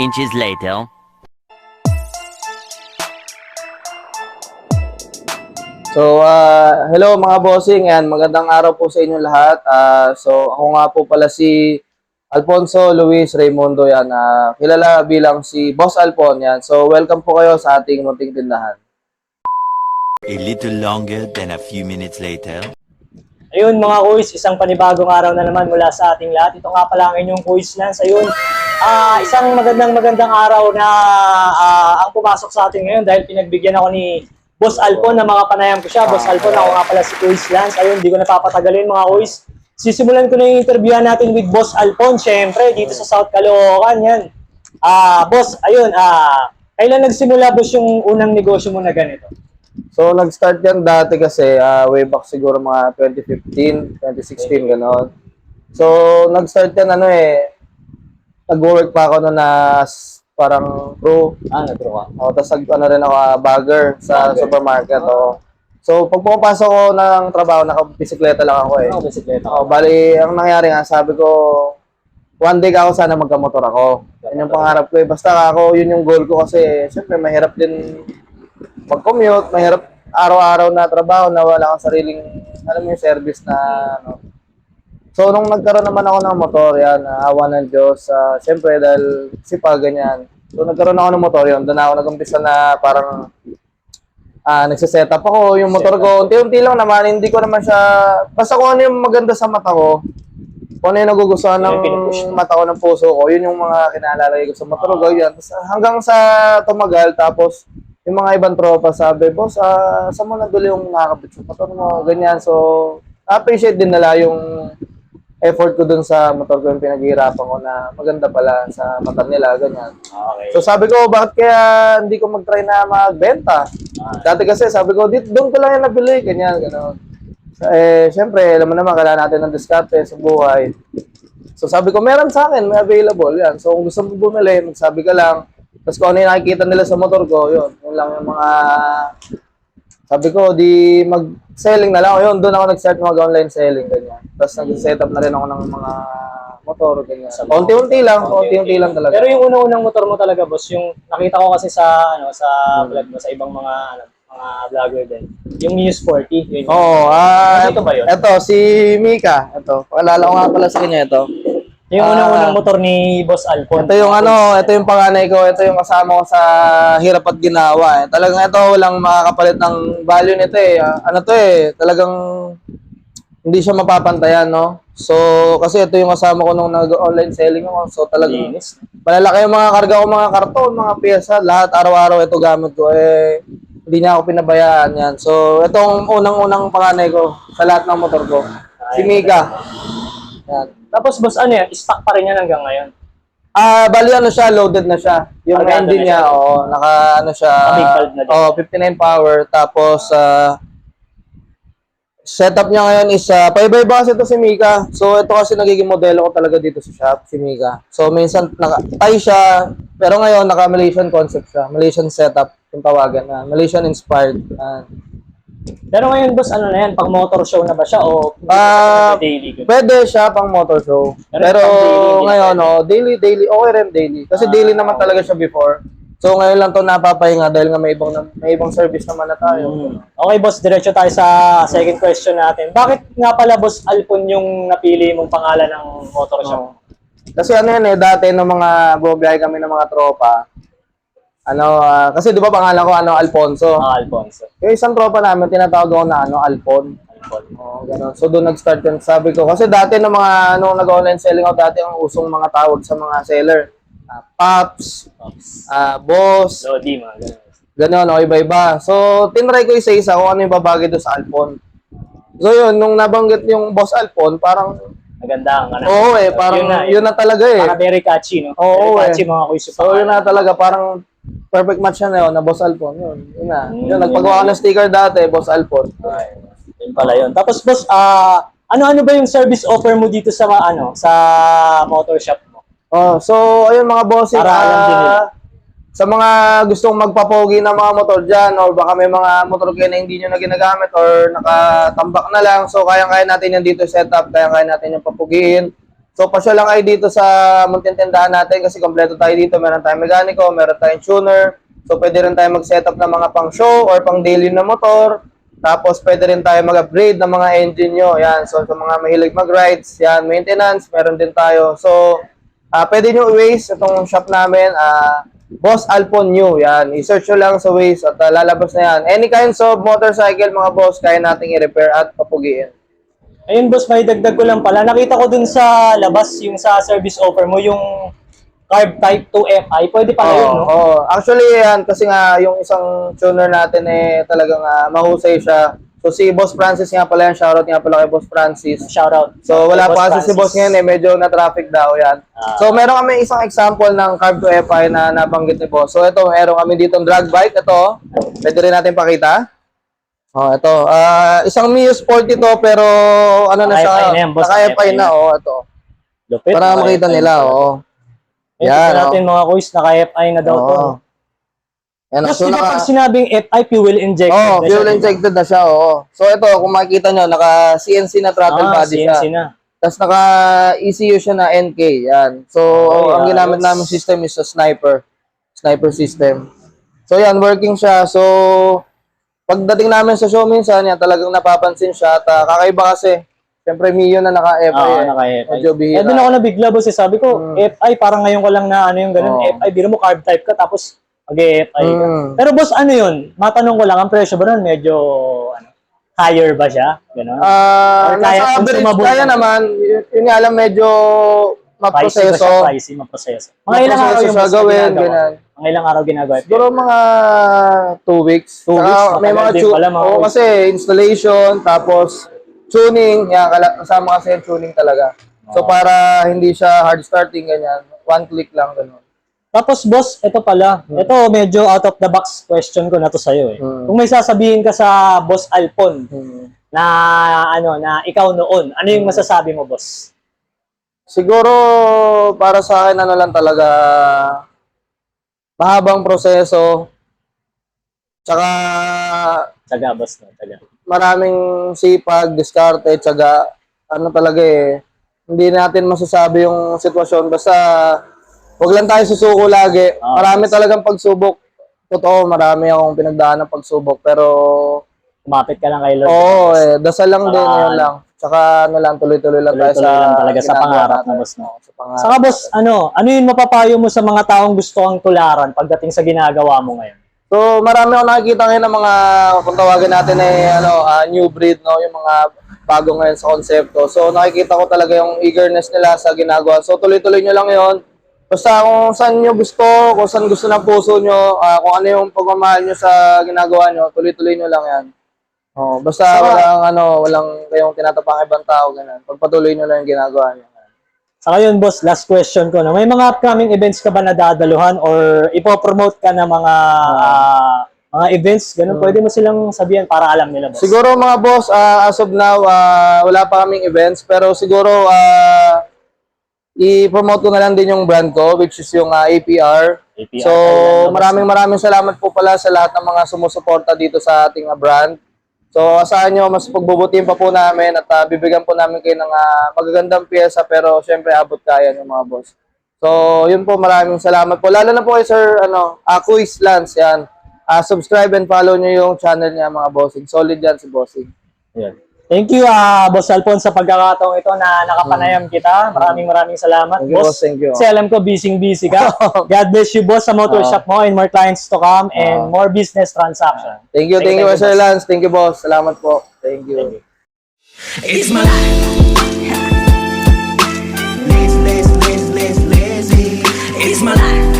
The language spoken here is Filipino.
inches later. So, ah, hello mga bossing. Yan, magandang araw po sa inyo lahat. Ah, so, ako nga po pala si Alfonso Luis Raimundo. Yan, ah, kilala bilang si Boss Alpon. Yan. So, welcome po kayo sa ating munting tindahan. A little longer than a few minutes later. Ayun mga kuys, isang panibagong araw na naman mula sa ating lahat. Ito nga pala ang inyong kuys Lance. Ayun, ah, isang magandang magandang araw na ah, ang pumasok sa atin ngayon dahil pinagbigyan ako ni Boss Alpon na mga panayam ko siya. Boss Alpon, ako nga pala si Kuys Lance. Ayun, hindi ko napapatagalin mga kuys. Sisimulan ko na yung interview natin with Boss Alpon, syempre, dito sa South Caloocan. Yan. Ah, boss, ayun, ah, kailan nagsimula boss yung unang negosyo mo na ganito? So, nag-start yan dati kasi ah, way back siguro mga 2015, 2016, gano'n. So, nag-start yan ano eh, nag-work pa ako noon na parang pro. Ah, nagturo ka. O, tapos ano rin ako, ah, bagger sa Bagger. supermarket. O. So, pag pumapasok ko ng trabaho, nakabisikleta lang ako eh. Ano bisikleta Oh, bali, ang nangyari nga, sabi ko, one day ako sana magkamotor ako. Yan yung pangarap ko eh. Basta ako, yun yung goal ko kasi, syempre, mahirap din mag-commute, mahirap araw-araw na trabaho na wala kang sariling, alam mo yung service na, ano. So, nung nagkaroon naman ako ng motor, yan, awa ng Diyos, ah, syempre, dahil sipag, ganyan. So, nagkaroon ako ng motor, yun, doon ako nag-umpisa na parang, ah nagsiset up ako, yung motor ko, unti-unti lang naman, hindi ko naman siya, basta kung ano yung maganda sa mata ko, kung ano yung nagugustuhan ng Yung mata ko ng puso ko, yun yung mga kinalalagay ko sa motor ko, yan. Tapos, hanggang sa tumagal, tapos, yung mga ibang tropa sabi, boss, ah, saan mo nabili yung nakakabit sa motor mo, ganyan. So, appreciate din nila yung effort ko dun sa motor ko yung pinaghihirapan ko na maganda pala sa mata nila, ganyan. Okay. So sabi ko, bakit kaya hindi ko mag-try na magbenta? Dati kasi sabi ko, dit doon ko lang yan nabili, ganyan, gano'n. Eh, syempre, alam mo naman, kailangan natin ng diskarte sa buhay. So sabi ko, meron sa akin, may available, yan. So kung gusto mo bumili, magsabi ka lang. Tapos kung ano yung nakikita nila sa motor ko, yun. Yun lang yung mga... Sabi ko, di mag-selling na lang. Yun, doon ako nag-start mag-online selling. Tapos nag-set up na rin ako ng mga motor, ganyan. Unti-unti lang, unti-unti lang talaga. Pero yung unang-unang motor mo talaga, boss, yung nakita ko kasi sa ano sa vlog mo, sa ibang mga ano, mga vlogger din. Yung News 40, yun. Oo, ah, Ito ba yun? Ito, si Mika. Ito, pakilala ko nga pala sa kanya ito. Yung Ah. unang-unang motor ni Boss Alpon. Ito yung ano, ito yung panganay ko, ito yung kasama ko sa hirap at ginawa. Eh. Talagang ito, walang makakapalit ng value nito eh. Ah, Ano to eh, talagang hindi siya mapapantayan, no? So, kasi ito yung kasama ko nung nag-online selling ako. So, talagang Linis. malalaki yung mga karga ko, mga karton, mga pyesa, lahat araw-araw ito gamit ko. Eh, hindi niya ako pinabayaan yan. So, itong unang-unang panganay ko sa lahat ng motor ko. Si Mika. Yan. Tapos boss, ano yan? Stock pa rin yan hanggang ngayon. Ah, bali ano siya, loaded na siya. Yung Cargado engine na niya, siya. oo, naka ano siya. Naka-big valve na din. Oo, 59 power tapos ah setup niya ngayon is uh, paiba-iba kasi ito si Mika. So ito kasi nagiging modelo ko talaga dito sa shop, si Mika. So minsan naka Thai siya, pero ngayon naka Malaysian concept siya. Malaysian setup yung tawagan na. Malaysian inspired. Ah. Pero ngayon boss, ano na yan? Pang motor show na ba siya o Ah, daily? good? Pwede siya pang motor show. Pero Pero, daily, ngayon, no, daily, daily, okay rin daily. Kasi Ah, daily naman talaga siya before. So ngayon lang to napapahinga dahil nga may ibang may ibang service naman na tayo. Hmm. Okay boss, diretso tayo sa second question natin. Bakit nga pala boss Alpon yung napili mong pangalan ng motor shop? Oo. Kasi ano yan eh, dati nung mga bumabiyahe kami ng mga tropa, ano, ah, kasi di ba pangalan ko ano, Alfonso. Ah, Alfonso. Yung isang tropa namin, tinatawag ako na ano, Alpon. Alpon. Oo, ganun. So doon nag-start yun. Sabi ko, kasi dati ng mga, nung nag-online selling ako, dati ang usong mga tawag sa mga seller. Ah, Pops, Ops. ah, Boss, Lodi, mga ganun. Ganon, o iba-iba. So, tinry ko isa-isa kung ano yung babagay doon sa Alpon. So yun, nung nabanggit yung boss Alpon, parang, Maganda ang ano. oo eh, parang yun na, talaga eh. Para very catchy, no? Oo, very catchy eh. mga kuys. So yun na talaga, parang perfect match na yun, na boss Alpon. Yun, yun na. Mm, Yun, nagpagawa ko ng sticker dati, boss Alpon. Ay, yun pala yun. Tapos boss, ah ano-ano ba yung service offer mo dito sa mga, ano, sa motor shop? Oh, so ayun mga bossing, Para alam din nila. ah, sa mga gustong magpapogi ng mga motor dyan, or baka may mga motor kayo na hindi nyo na ginagamit, or nakatambak na lang, so kaya-kaya natin yan dito setup, kaya-kaya natin yung papugiin. So, pasya lang kayo dito sa munting tindahan natin kasi kompleto tayo dito. Meron tayong mekaniko, meron tayong tuner. So, pwede rin tayo mag-setup ng mga pang show or pang daily na motor. Tapos, pwede rin tayo mag-upgrade ng mga engine nyo. Yan. So, sa mga mahilig mag-rides, yan, maintenance, meron din tayo. So, ah pwede nyo i-waste itong shop namin. ah Boss Alpon New. Yan. I-search nyo lang sa Waze at ah, lalabas na yan. Any kinds of motorcycle, mga boss, kaya nating i-repair at papugiin. Ayun boss, may dagdag ko lang pala. Nakita ko dun sa labas, yung sa service offer mo, yung carb type 2 FI. Pwede pala yun, no? Oo. Actually, yan, kasi nga, yung isang tuner natin eh, talagang ah, mahusay siya. So, si Boss Francis nga pala yan. Shoutout nga pala kay Boss Francis. Shout out. So, wala pa kasi si Francis. Boss ngayon eh, medyo na-traffic daw yan. Ah. so, meron kami isang example ng Carb to FI na nabanggit ni Boss. So, ito, meron kami dito drag bike. Ito, pwede rin natin pakita. Oh, ito. Ah, isang Mio Sport ito, pero ano na siya? Naka-FI na yan, boss. Naka-FI Naka-FI na, na. oh, ito. Lupit. Para makita nila, oh. Yan, Yan, natin mga kuys, naka-FI na daw to. Oo. Yan, Tapos so, di ba naka- pag sinabing FI, fuel injected Oh, na siya, fuel injected na siya, oo. So ito, kung makikita nyo, naka CNC na throttle Ah, body CNC siya. na. Tapos naka ECU siya na NK, yan. So, Okay, ang ginamit namin system is a sniper. Sniper system. So yan, working siya. So, pagdating namin sa show minsan, yan, talagang napapansin siya. At ah, kakaiba kasi, Siyempre, Mio na naka-FI. Oo, eh. naka-FI. Medyo Eh, bihira. doon ako nabigla, boss. eh. Sabi ko, FI, parang ngayon ko lang na ano yung ganun. Oo. FI, biro mo carb type ka, tapos mag-FI ka. Mm. Pero boss, ano yun? Matanong ko lang, ang presyo ba nun? Medyo, ano, higher ba siya? Ganun? Ah, Or kaya nasa average, kaya naman. yun, yun nga lang medyo pricey ba maproseso. siya? Pricey, maproseso. Mga ilang araw Maproseso yung boss gawin, ginagawa? Mga ilang araw ginagawa? Siguro mga two weeks. Two Saka weeks, May mga tu- pala, mga weeks. kasi installation, tapos tuning, yan, kasama kasi yung tuning talaga. So, para hindi siya hard starting, ganyan. One click lang, ganun. Tapos boss, ito pala. Ito medyo out of the box question ko na to sa'yo eh. Hmm. Kung may sasabihin ka sa boss Alpon Hmm. na ano na ikaw noon, ano yung masasabi mo boss? Siguro, para sa akin, ano lang talaga, mahabang proseso, tsaka Taga boss no, taga. maraming sipag, diskarte, tsaga, ano talaga eh, hindi natin masasabi yung sitwasyon. Basta, wag lang tayo susuko lagi. Ah, marami talagang pagsubok. Totoo, marami akong pinagdaan ng pagsubok. Pero, Kumapit ka lang kay Lord. oo eh, dasal lang din, Saka, yun lang. Tsaka, ano lang, tuloy-tuloy lang tayo Tuloy-tuloy sa lang talaga sa ginagawa pangarap natin. mo, boss, no? Oo, Sa pangarap. Saka boss, ano, ano yung mapapayo mo sa mga taong gusto kang tularan pagdating sa ginagawa mo ngayon? So, marami akong nakikita ngayon ng mga, kung tawagin natin ay ano, ah, new breed, no? yung mga bago ngayon sa konsepto. So, nakikita ko talaga yung eagerness nila sa ginagawa. So, tuloy-tuloy nyo lang yon Basta kung saan nyo gusto, kung saan gusto ng puso nyo, ah, kung ano yung pagmamahal nyo sa ginagawa nyo, tuloy-tuloy nyo lang yan. Oh, basta Saka- walang ano, walang kayong tinatapang ibang tao ganun. Pagpatuloy nyo lang yung ginagawa nyo. Saka yun boss, last question ko na. May mga upcoming events ka ba na dadaluhan or ipopromote ka ng mga ah, mga events? Ganun, pwede mo silang sabihan para alam nila boss. Siguro mga boss, ah, as of now, ah, wala pa kaming events, pero siguro ah, i-promote ko na lang din yung brand ko, which is yung ah, APR. APR, So, maraming maraming salamat po pala sa lahat ng mga sumusuporta dito sa ating ah, brand. So, asahan nyo, mas pagbubutihin pa po namin at ah, bibigyan po namin kayo ng ah, magagandang pyesa, pero syempre abot kaya ng mga boss. So, yun po, maraming salamat po. Lalo na po kay Sir, ano, uh, Quiz Lance, yan. Ah, subscribe and follow nyo yung channel niya, mga bossing. Solid yan si bossing. Ayan. Thank you, ah Boss Alpon, sa pagkakataong ito na nakapanayam kita. Maraming maraming salamat, Thank you, boss. Thank you. Kasi alam ko, busy-busy ka. God bless you, boss, sa motor Oo. shop mo and more clients to come and Oo. more business transaction. Thank you, thank you, Thank you, Sir boss. Lance. Thank you, boss. Salamat po. Thank you. It's my life. Lazy, lazy, lazy, lazy, lazy. It's my life.